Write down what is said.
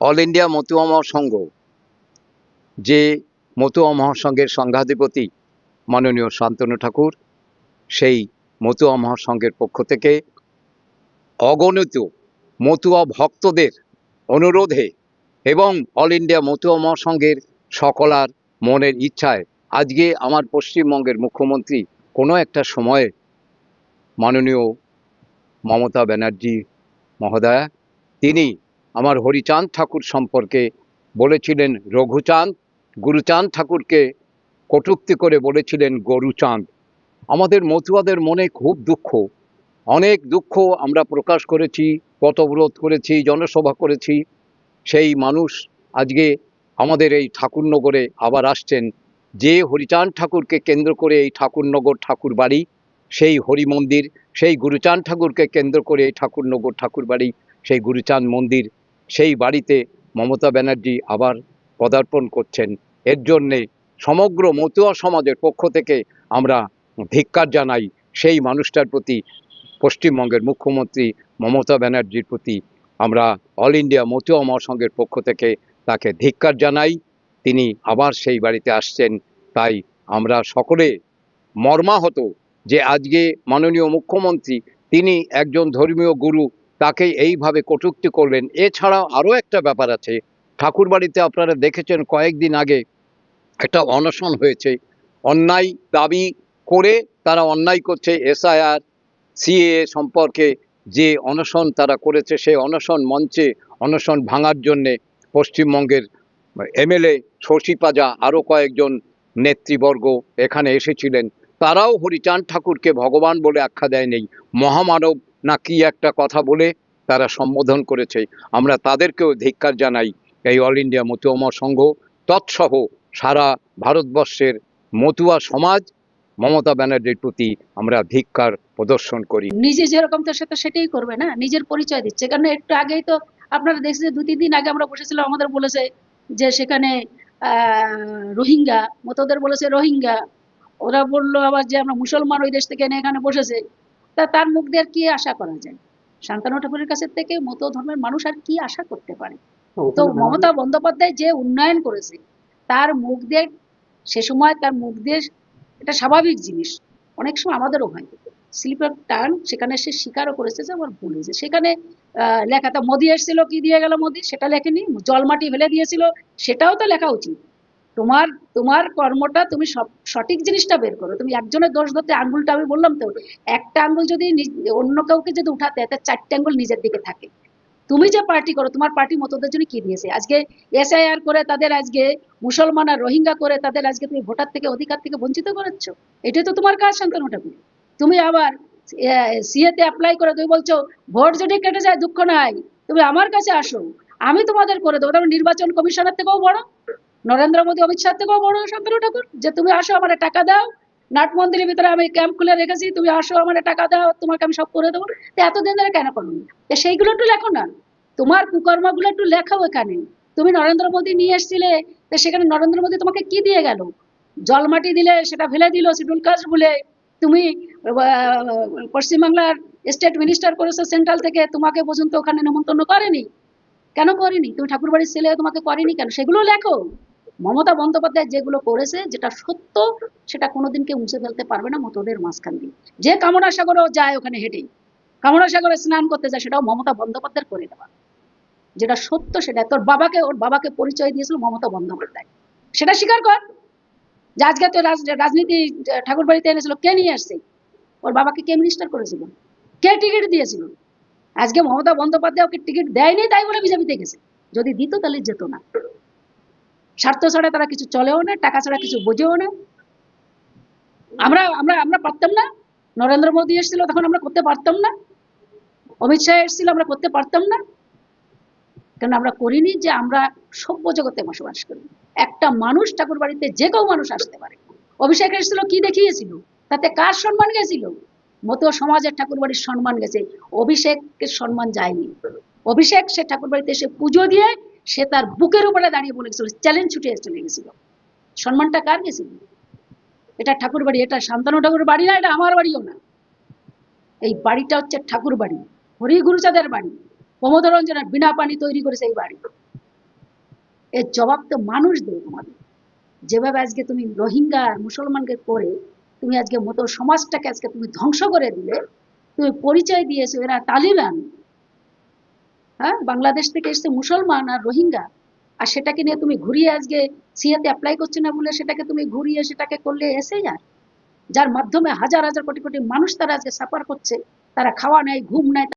All India Matua মহাসংঘ, যে মতুয়া মহাসংঘের সংঘাধিপতি মাননীয় শান্তনু ঠাকুর, সেই মতুয়া মহাসংঘের পক্ষ থেকে অগণিত মতুয়া ভক্তদের অনুরোধে এবং অল ইন্ডিয়া মতুয়া মহাসংঘের সকলার মনের ইচ্ছায় আজকে আমার পশ্চিমবঙ্গের মুখ্যমন্ত্রী কোনো একটা সময়ে মাননীয় মমতা ব্যানার্জি মহোদয়া, তিনি আমার হরিচাঁদ ঠাকুর সম্পর্কে বলেছিলেন রঘুচাঁদ, গুরুচাঁদ ঠাকুরকে কটুক্তি করে বলেছিলেন গরুচাঁদ। আমাদের মতুয়াদের মনে খুব দুঃখ, অনেক দুঃখ আমরা প্রকাশ করেছি, পথবরোধ করেছি, জনসভা করেছি। সেই মানুষ আজকে আমাদের এই ঠাকুরনগরে আবার আসছেন। যে হরিচাঁদ ঠাকুরকে কেন্দ্র করে এই ঠাকুরনগর ঠাকুর বাড়ি সেই হরি মন্দির সেই গুরুচাঁদ ঠাকুরকে কেন্দ্র করে এই ঠাকুরনগর ঠাকুর বাড়ি সেই গুরুচাঁদ মন্দির সেই বাড়িতে মমতা ব্যানার্জি আবার পদার্পণ করছেন। এর জন্যে সমগ্র মতুয়া সমাজের পক্ষ থেকে আমরা ধিক্কার জানাই সেই মানুষটার প্রতি, পশ্চিমবঙ্গের মুখ্যমন্ত্রী মমতা ব্যানার্জির প্রতি আমরা অল ইন্ডিয়া মতুয়া মহাসংঘের পক্ষ থেকে তাকে ধিক্কার জানাই। তিনি আবার সেই বাড়িতে আসছেন। তাই আমরা সকলে মর্মাহত যে আজকে মাননীয় মুখ্যমন্ত্রী, তিনি একজন ধর্মীয় গুরু তাকে এইভাবে কটুক্তি করলেন। এছাড়াও আরও একটা ব্যাপার আছে। ঠাকুরবাড়িতে আপনারা দেখেছেন কয়েকদিন আগে একটা অনশন হয়েছে। অন্যায় দাবি করে তারা অন্যায় করছে। এসআইআর, সিএ সম্পর্কে যে অনশন তারা করেছে, সেই অনশন মঞ্চে অনশন ভাঙার জন্যে পশ্চিমবঙ্গের এমএলএ শশী পাজা আরও কয়েকজন নেতৃবর্গ এখানে এসেছিলেন। তারাও হরিচাঁদ ঠাকুরকে ভগবান বলে আখ্যা দেয়নি। মহামানব না কি একটা কথা বলে তারা সম্বোধন করেছে। আমরা তাদেরকেও ধিক্কার জানাই এই অল ইন্ডিয়া মতুয়া সংঘ। তৎসহ সারা ভারতবর্ষের মতুয়া সমাজ মমতা ব্যানার্জির প্রতি আমরা ধিক্কার প্রদর্শন করি। নিজে যেরকম তো সে তো সেটাই করবে না, নিজের পরিচয় দিচ্ছে। কারণ একটু আগেই তো আপনারা দেখছেন যে দু তিন দিন আগে আমরা বসেছিলাম, আমাদের বলেছে যে সেখানে রোহিঙ্গা, মতোদের বলেছে রোহিঙ্গা। ওরা বলল আবার যে আমরা মুসলমান ওই দেশ থেকে এনে এখানে বসেছে। তা তার মুখ দিয়ে আর কি আশা করা যায়? শান্তানু ঠাকুরের কাছে থেকে মতো ধর্মের মানুষ আর কি আশা করতে পারে? তো মমতা বন্দ্যোপাধ্যায় যে উন্নয়ন করেছে তার মুখ দিয়ে সে সময় তার মুখ দিয়ে এটা স্বাভাবিক জিনিস। অনেক সময় আমাদেরও হয়। স্লিপার টার্ন সেখানে সে স্বীকারও করেছে যে আমার ভুল হয়েছে। সেখানে আহ, লেখাটা মোদি এসেছিল কি দিয়ে গেল মোদি? সেটা লেখেনি জল মাটি ফেলে দিয়েছিল সেটাও তো লেখা উচিত। তোমার তোমার কর্মটা তুমি সব- সঠিক জিনিসটা বের করো। তুমি একজনের দোষ ধরতে আঙ্গুলটা আমি বললাম তো, একটা আঙ্গুল যদি অন্য কাউকে যদি উঠাতে তার চারটে আঙ্গুল নিজের দিকে থাকে। তুমি যে পার্টি করো, তোমার পার্টি মতদের জন্য কি দিয়েছে? আজকে এসআইআর করে তাদের আজকে মুসলমান আর রোহিঙ্গা করে তাদের আজকে তুমি ভোটার থেকে অধিকার থেকে বঞ্চিত করেছ? এটাই তো তোমার কাজ, শান্তনু ঠাকুর। তুমি আবার সিএতে অ্যাপ্লাই করে তুমি বলছো, ভোট যদি কেটে যায়, দুঃখ নাই। তুমি আমার কাছে আসো। আমি তোমাদের করে দেবো। তবে নির্বাচন কমিশনের থেকেও বড়। নরেন্দ্র মোদী, অমিত শাহ থেকেও বড় শান্তনু ঠাকুর, যে তুমি আসো, আমার টাকা দাও। নাট মন্দিরের ভিতরে আমি ক্যাম্প খুলে রেখেছি, তুমি আসো, আমার টাকা দাও, তোমাকে আমি সব করে দেবো। এতদিন ধরে কেন করো সেইগুলো একটু লেখো না। তোমার কুকর্মগুলো একটু লেখাও এখানে। তুমি নরেন্দ্র মোদী নিয়ে এসেছিলে, তো সেখানে নরেন্দ্র মোদী তোমাকে কি দিয়ে গেল? জল মাটি দিলে সেটা ফেলে দিল শিডিউল কাস্ট বলে তুমি পশ্চিমবাংলার স্টেট মিনিস্টার করেছ সেন্ট্রাল থেকে, তোমাকে পর্যন্ত ওখানে নেমন্তন্ন করেনি। কেন করেনি? তুমি ঠাকুরবাড়ির ছেলে, তোমাকে করেনি কেন? সেগুলো লেখো। মমতা বন্দ্যোপাধ্যায় যেগুলো করেছে, যেটা সত্য, সেটা কোনোদিন কেউ মুছে ফেলতে পারবে না মতদের মাঝখান দিয়ে। যে কামনা সাগরেও যায় ওখানে হেঁটে কামনা সাগরে স্নান করতে যায়, সেটাও মমতা বন্দ্যোপাধ্যায় করে দেওয়া। যেটা সত্য, সেটা তোর বাবাকে, ওর বাবাকে পরিচয় দিয়েছিল মমতা বন্দ্যোপাধ্যায়। সেটা স্বীকার কর। যে আজকে তো রাজনীতি ঠাকুর বাড়িতে এনেছিল, কে নিয়ে আসছে? ওর বাবাকে কে মিনিস্টার করেছিল? কে টিকিট দিয়েছিল? আজকে মমতা বন্দ্যোপাধ্যায় ওকে টিকিট দেয়নি, তাই বলে বিজেপিতে গেছে। যদি দিত তাহলে যেত না। স্বার্থ ছাড়া তারা কিছু চলেও না, টাকা ছাড়া কিছু বোঝেও না। আমরা আমরা আমরা পারতাম না। নরেন্দ্র মোদী এসেছিল তখন আমরা করতে পারতাম না। অমিত শাহ এসেছিল আমরা করতে পারতাম না। কারণ আমরা করিনি যে আমরা সভ্য জগতে বসবাস করি। একটা মানুষ ঠাকুর বাড়িতে যে কেউ মানুষ আসতে পারে। অভিষেক এসেছিল, কি দেখিয়েছিল? তাতে কার সম্মান গেছিল? মতো সমাজের ঠাকুর বাড়ির সম্মান গেছে। অভিষেকের সম্মান যায়নি। অভিষেক সে ঠাকুর বাড়িতে এসে পুজো দিয়ে সে তার বুকের উপরে দাঁড়িয়ে বলে গেছিল চ্যালেঞ্জ ছুটে চলে গেছিল। সম্মানটা কার গেছিল? এটা ঠাকুর বাড়ি, এটা শান্তনু ঠাকুর বাড়ি না, এটা আমার বাড়িও না। এই বাড়িটা হচ্ছে ঠাকুর বাড়ি হরি গুরুচাঁদের বাড়ি প্রমোদ রঞ্জনের বিনা পানি তৈরি করেছে এই বাড়ি। এর জবাব তো মানুষ দেবে তোমাদের। যেভাবে আজকে তুমি রোহিঙ্গা আর মুসলমানকে করে তুমি আজকে মতো সমাজটাকে আজকে তুমি ধ্বংস করে দিলে, তুমি পরিচয় দিয়েছ, এরা তালিবান। হ্যাঁ বাংলাদেশ থেকে এসছে মুসলমান আর রোহিঙ্গা। আর সেটাকে নিয়ে তুমি ঘুরিয়ে আজকে সিএতে অ্যাপ্লাই করছে না বলে সেটাকে তুমি ঘুরিয়ে সেটাকে করলে এসে যায়। যার মাধ্যমে হাজার হাজার কোটি কোটি মানুষ তারা আজকে সাফার করছে। তারা খাওয়া নেয়, ঘুম নেই